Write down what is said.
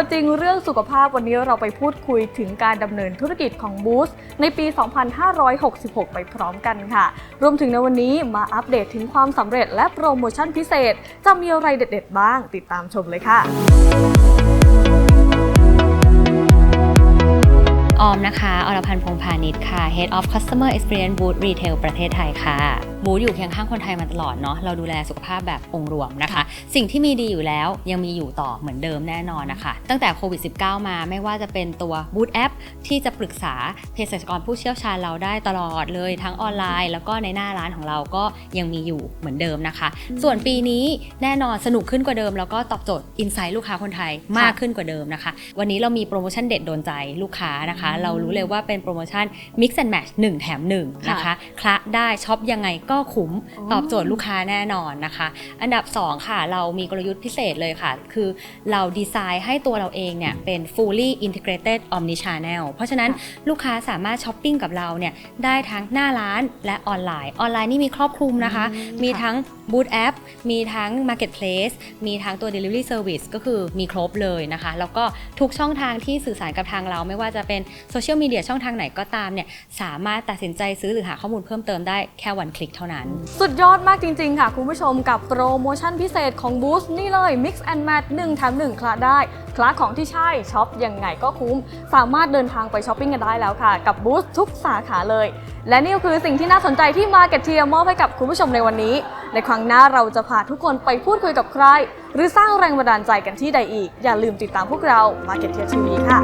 จริงเรื่องสุขภาพวันนี้เราไปพูดคุยถึงการดำเนินธุรกิจของบูสในปี 2566 ไปพร้อมกันค่ะ รวมถึงในวันนี้มาอัปเดตถึงความสำเร็จและโปรโมชั่นพิเศษ จะมีอะไรเด็ด ๆ บ้าง ติดตามชมเลยค่ะ ออมนะคะ อรพันธ์พงพาณิชย์ค่ะ Head of Customer Experience Booth Retail ประเทศไทยค่ะ บูธอยู่เคียงข้างคนไทยมาตลอดเนาะ เราดูแลสุขภาพแบบองค์รวมนะคะ สิ่งที่มีดีอยู่แล้วยังมีอยู่ต่อเหมือนเดิมแน่นอนนะคะ ตั้งแต่โควิด -19 มาไม่ว่าจะเป็นตัวบูธแอป ที่จะปรึกษาเภสัชกรผู้เชี่ยวชาญเราได้ตลอดเลยทั้งออนไลน์ แล้วก็ในหน้าร้านของเราก็ยังมีอยู่เหมือนเดิมนะคะ ส่วนปีนี้แน่นอนสนุกขึ้นกว่าเดิม แล้วก็ตอบโจทย์อินไซต์ลูกค้าคนไทยมากขึ้นกว่าเดิมนะคะ วันนี้เรามีโปรโมชั่นเด็ดโดนใจลูกค้านะคะเรารู้เลยว่าเป็นโปรโมชั่น Mix and Match 1 แถม 1 นะคะคละได้ช็อปยังไงก็คุ้มอ๋อตอบโจทย์ลูกค้าแน่นอนนะคะ อันดับ 2 ค่ะ เรามีกลยุทธ์พิเศษเลยค่ะ คือเราดีไซน์ให้ตัวเราเองเนี่ยเป็น fully integrated omni channel เพราะฉะนั้นลูกค้าสามารถช้อปปิ้งกับเราเนี่ยได้ทั้งหน้าร้านและออนไลน์ ออนไลน์นี่มีครอบคลุมนะคะอืมมีค่ะทั้งบูธแอปมีทั้ง Marketplace มีทั้งตัว Delivery Service ก็คือมีครบเลยนะคะ แล้วก็ทุกช่องทางที่สื่อสารกับทางเราไม่ว่าจะเป็นโซเชียลมีเดียช่องทางไหนก็ตามเนี่ยสามารถตัดสินใจซื้อหรือหาข้อมูลเพิ่มเติมได้แค่วันคลิกเท่านั้น สุดยอดมากจริง ๆ ค่ะ คุณผู้ชมกับโปรโมชั่นพิเศษของ Boost นี่เลย Mix and Match 1แถม1คลาได้ คลาของที่ใช่ช็อปยังไงก็คุ้ม สามารถเดินทางไปช้อปปิ้งกันได้แล้วค่ะ กับ Boost ทุกสาขาเลย และนี่ก็คือสิ่งที่น่าสนใจที่ Market Tier มอบให้กับคุณผู้ชมในวันนี้ ในครั้งหน้าเราจะพาทุกคนไปพูดคุยกับใคร หรือสร้างแรงบันดาลใจกันที่ใดอีก อย่าลืมติดตามพวกเรา Market Tier TV ค่ะ